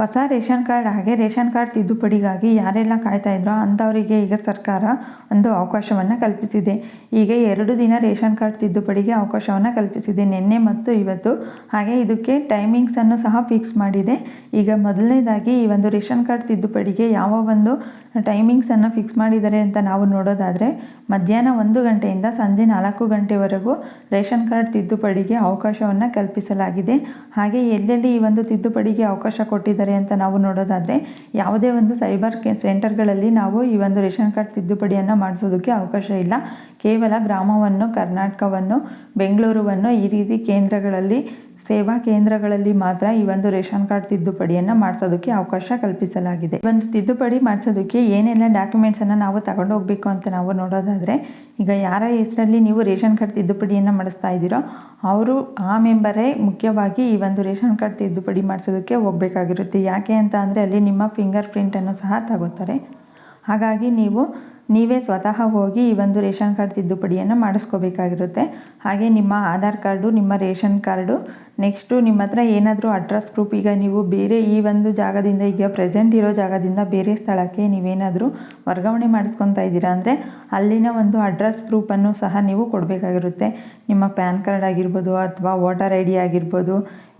ಹೊಸ ration card, ಹಾಗೆ ration card ತಿದ್ದುಪಡಿಗಾಗಿ ಯಾರೆಲ್ಲ ಕಾಯ್ತಾ ಇದ್ರೋ ಅಂಥವರಿಗೆ ಈಗ ಸರ್ಕಾರ ಒಂದು ಅವಕಾಶವನ್ನು ಕಲ್ಪಿಸಿದೆ. ಈಗ ಎರಡು ದಿನ ರೇಷನ್ ಕಾರ್ಡ್ ತಿದ್ದುಪಡಿಗೆ ಅವಕಾಶವನ್ನು ಕಲ್ಪಿಸಿದೆ ನಿನ್ನೆ ಮತ್ತು ಇವತ್ತು. ಹಾಗೆ ಇದಕ್ಕೆ ಟೈಮಿಂಗ್ಸನ್ನು ಸಹ ಫಿಕ್ಸ್ ಮಾಡಿದೆ. ಈಗ ಮೊದಲನೇದಾಗಿ ಈ ಒಂದು ರೇಷನ್ ಕಾರ್ಡ್ ತಿದ್ದುಪಡಿಗೆ ಯಾವ ಒಂದು ಟೈಮಿಂಗ್ಸನ್ನು ಫಿಕ್ಸ್ ಮಾಡಿದ್ದಾರೆ ಅಂತ ನಾವು ನೋಡೋದಾದರೆ, ಮಧ್ಯಾಹ್ನ ಒಂದು ಗಂಟೆಯಿಂದ ಸಂಜೆ ನಾಲ್ಕು ಗಂಟೆವರೆಗೂ ರೇಷನ್ ಕಾರ್ಡ್ ತಿದ್ದುಪಡಿಗೆ ಅವಕಾಶವನ್ನು ಕಲ್ಪಿಸಲಾಗಿದೆ. ಹಾಗೆ ಎಲ್ಲೆಲ್ಲಿ ಈ ಒಂದು ತಿದ್ದುಪಡಿಗೆ ಅವಕಾಶ ಕೊಟ್ಟಿದ್ದಾರೆ ಅಂತ ನಾವು ನೋಡೋದಾದರೆ ಯಾವುದೇ ಒಂದು ಸೈಬರ್ ಕೆ, ಸೆಂಟರ್ಗಳಲ್ಲಿ ನಾವು ಈ ಒಂದು ರೇಷನ್ ಕಾರ್ಡ್ ತಿದ್ದುಪಡಿಯನ್ನು ಮಾಡಿಸೋದಕ್ಕೆ ಅವಕಾಶ ಇಲ್ಲ. ಕೇವಲ ಗ್ರಾಮವನ್ನು, ಕರ್ನಾಟಕವನ್ನು, ಬೆಂಗಳೂರುವನ್ನು ಈ ರೀತಿ ಕೇಂದ್ರಗಳಲ್ಲಿ ಸೇವಾ ಕೇಂದ್ರಗಳಲ್ಲಿ ಮಾತ್ರ ಈ ಒಂದು ರೇಷನ್ ಕಾರ್ಡ್ ತಿದ್ದುಪಡಿಯನ್ನು ಮಾಡಿಸೋದಕ್ಕೆ ಅವಕಾಶ ಕಲ್ಪಿಸಲಾಗಿದೆ. ಒಂದು ತಿದ್ದುಪಡಿ ಮಾಡಿಸೋದಕ್ಕೆ ಏನೆಲ್ಲ ಡಾಕ್ಯುಮೆಂಟ್ಸನ್ನು ನಾವು ತಗೊಂಡು ಹೋಗಬೇಕು ಅಂತ ನಾವು ನೋಡೋದಾದರೆ, ಈಗ ಯಾರ ಹೆಸರಲ್ಲಿ ನೀವು ರೇಷನ್ ಕಾರ್ಡ್ ತಿದ್ದುಪಡಿಯನ್ನು ಮಾಡಿಸ್ತಾ ಇದ್ದೀರೋ, ಅವರು ಆ ಮೆಂಬರೇ ಮುಖ್ಯವಾಗಿ ಈ ಒಂದು ರೇಷನ್ ಕಾರ್ಡ್ ತಿದ್ದುಪಡಿ ಮಾಡಿಸೋದಕ್ಕೆ ಹೋಗಬೇಕಾಗಿರುತ್ತೆ. ಯಾಕೆ ಅಂತ ಅಂದರೆ ಅಲ್ಲಿ ನಿಮ್ಮ ಫಿಂಗರ್ ಪ್ರಿಂಟನ್ನು ಸಹ ತಗೋತಾರೆ. ಹಾಗಾಗಿ ನೀವು ನೀವೇ ಸ್ವತಃ ಹೋಗಿ ಈ ಒಂದು ರೇಷನ್ ಕಾರ್ಡ್ ತಿದ್ದುಪಡಿಯನ್ನು ಮಾಡಿಸ್ಕೋಬೇಕಾಗಿರುತ್ತೆ. ಹಾಗೆ ನಿಮ್ಮ ಆಧಾರ್ ಕಾರ್ಡು, ನಿಮ್ಮ ರೇಷನ್ ಕಾರ್ಡು ನೆಕ್ಸ್ಟು ನಿಮ್ಮ ಹತ್ರ ಏನಾದರೂ ಅಡ್ರೆಸ್ ಪ್ರೂಫ್ ಈಗ ನೀವು ಬೇರೆ ಈ ಒಂದು ಜಾಗದಿಂದ, ಈಗ ಪ್ರೆಸೆಂಟ್ ಇರೋ ಜಾಗದಿಂದ ಬೇರೆ ಸ್ಥಳಕ್ಕೆ ನೀವೇನಾದರೂ ವರ್ಗಾವಣೆ ಮಾಡಿಸ್ಕೊತಾ ಇದ್ದೀರಾ ಅಂದರೆ ಅಲ್ಲಿನ ಒಂದು ಅಡ್ರೆಸ್ ಪ್ರೂಫನ್ನು ಸಹ ನೀವು ಕೊಡಬೇಕಾಗಿರುತ್ತೆ. ನಿಮ್ಮ ಪ್ಯಾನ್ ಕಾರ್ಡ್ ಆಗಿರ್ಬೋದು ಅಥವಾ ವೋಟರ್ ಐ ಡಿ ಆಗಿರ್ಬೋದು,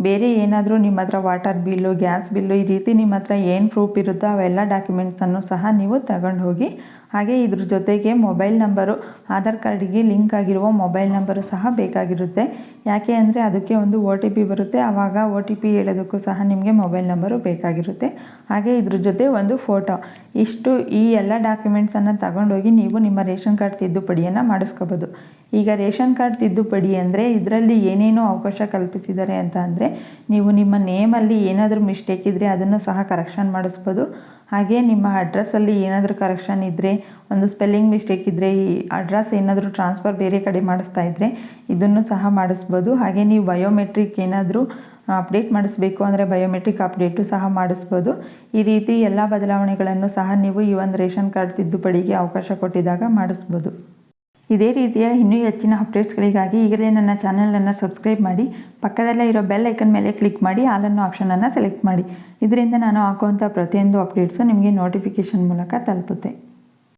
ಬೇರೆ ಏನಾದರೂ ನಿಮ್ಮ ಹತ್ರ ವಾಟರ್ ಬಿಲ್ಲು ಗ್ಯಾಸ್ ಬಿಲ್ಲು ಈ ರೀತಿ ನಿಮ್ಮ ಹತ್ರ ಏನು ಪ್ರೂಫ್ ಇರುತ್ತೋ ಅವೆಲ್ಲ ಡಾಕ್ಯುಮೆಂಟ್ಸನ್ನು ಸಹ ನೀವು ತಗೊಂಡು ಹೋಗಿ ಹಾಗೆ ಇದ್ರ ಜೊತೆಗೆ ಮೊಬೈಲ್ ನಂಬರು, ಆಧಾರ್ ಕಾರ್ಡಿಗೆ ಲಿಂಕ್ ಆಗಿರುವ ಮೊಬೈಲ್ ನಂಬರು ಸಹ ಬೇಕಾಗಿರುತ್ತೆ. ಯಾಕೆ ಅಂದರೆ ಅದಕ್ಕೆ ಒಂದು ಒ ಟಿ ಪಿ ಬರುತ್ತೆ. ಆವಾಗ ಒ ಟಿ ಪಿ ಹೇಳೋದಕ್ಕೂ ಸಹ ನಿಮಗೆ ಮೊಬೈಲ್ ನಂಬರು ಬೇಕಾಗಿರುತ್ತೆ. ಹಾಗೆ ಇದ್ರ ಜೊತೆ ಒಂದು ಫೋಟೋ. ಇಷ್ಟು ಈ ಎಲ್ಲ ಡಾಕ್ಯುಮೆಂಟ್ಸನ್ನು ತಗೊಂಡೋಗಿ ನೀವು ನಿಮ್ಮ ರೇಷನ್ ಕಾರ್ಡ್ ತಿದ್ದುಪಡಿಯನ್ನು ಮಾಡಿಸ್ಕೋಬೋದು. ಈಗ ರೇಷನ್ ಕಾರ್ಡ್ ತಿದ್ದುಪಡಿ ಅಂದರೆ ಇದರಲ್ಲಿ ಏನೇನೋ ಅವಕಾಶ ಕಲ್ಪಿಸಿದ್ದಾರೆ ಅಂತ ಅಂದರೆ ನೀವು ನಿಮ್ಮ ನೇಮಲ್ಲಿ ಏನಾದರೂ ಮಿಸ್ಟೇಕ್ ಇದ್ದರೆ ಅದನ್ನು ಸಹ ಕರೆಕ್ಷನ್ ಮಾಡಿಸ್ಬೋದು. ಹಾಗೆ ನಿಮ್ಮ ಅಡ್ರೆಸ್ಸಲ್ಲಿ ಏನಾದರೂ ಕರೆಕ್ಷನ್ ಇದ್ದರೆ ಒಂದು ಸ್ಪೆಲ್ಲಿಂಗ್ ಮಿಸ್ಟೇಕ್ ಇದ್ದರೆ ಈ ಅಡ್ರೆಸ್ ಏನಾದರೂ ಟ್ರಾನ್ಸ್ಫರ್ ಬೇರೆ ಕಡೆ ಮಾಡಿಸ್ತಾ ಇದ್ದರೆ ಇದನ್ನು ಸಹ ಮಾಡಿಸ್ಬೋದು. ಹಾಗೆ ನೀವು ಬಯೋಮೆಟ್ರಿಕ್ ಏನಾದರೂ ಅಪ್ಡೇಟ್ ಮಾಡಿಸ್ಬೇಕು ಅಂದರೆ ಬಯೋಮೆಟ್ರಿಕ್ ಅಪ್ಡೇಟು ಸಹ ಮಾಡಿಸ್ಬೋದು. ಈ ರೀತಿ ಎಲ್ಲ ಬದಲಾವಣೆಗಳನ್ನು ಸಹ ನೀವು ಈ ಒಂದು ರೇಷನ್ ಕಾರ್ಡ್ ತಿದ್ದುಪಡಿಗೆ ಅವಕಾಶ ಕೊಟ್ಟಿದಾಗ ಮಾಡಿಸ್ಬೋದು. ಇದೇ ರೀತಿಯ ಇನ್ನೂ ಹೆಚ್ಚಿನ ಅಪ್ಡೇಟ್ಸ್ಗಳಿಗಾಗಿ ಈಗಲೇ ನನ್ನ ಚಾನಲನ್ನು ಸಬ್ಸ್ಕ್ರೈಬ್ ಮಾಡಿ, ಪಕ್ಕದಲ್ಲೇ ಇರೋ ಬೆಲ್ ಐಕನ್ ಮೇಲೆ ಕ್ಲಿಕ್ ಮಾಡಿ ಆಲನ್ನು ಆಪ್ಷನನ್ನು ಸೆಲೆಕ್ಟ್ ಮಾಡಿ. ಇದರಿಂದ ನಾನು ಹಾಕುವಂಥ ಪ್ರತಿಯೊಂದು ಅಪ್ಡೇಟ್ಸು ನಿಮಗೆ ನೋಟಿಫಿಕೇಷನ್ ಮೂಲಕ ತಲುಪುತ್ತೆ.